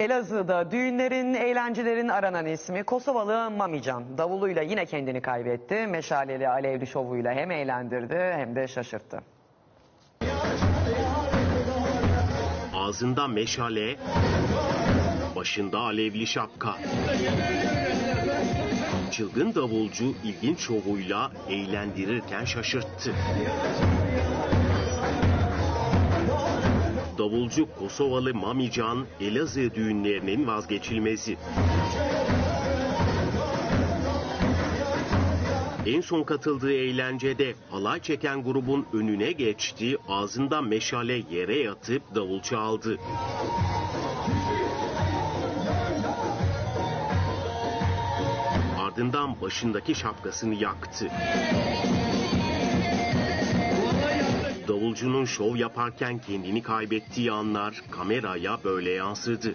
Elazığ'da düğünlerin, eğlencelerin aranan ismi Kosovalı Mamican. Davuluyla yine kendini kaybetti. Meşaleli alevli şovuyla hem eğlendirdi hem de şaşırttı. Ağzında meşale, başında alevli şapka. Çılgın davulcu ilginç şovuyla eğlendirirken şaşırttı. Davulcu Kosovalı Mamican, Elazığ düğünlerinin vazgeçilmezi. En son katıldığı eğlencede halay çeken grubun önüne geçti, ağzında meşale yere yatıp davul çaldı. Ardından başındaki şapkasını yaktı. Davulcunun şov yaparken kendini kaybettiği anlar kameraya böyle yansıdı.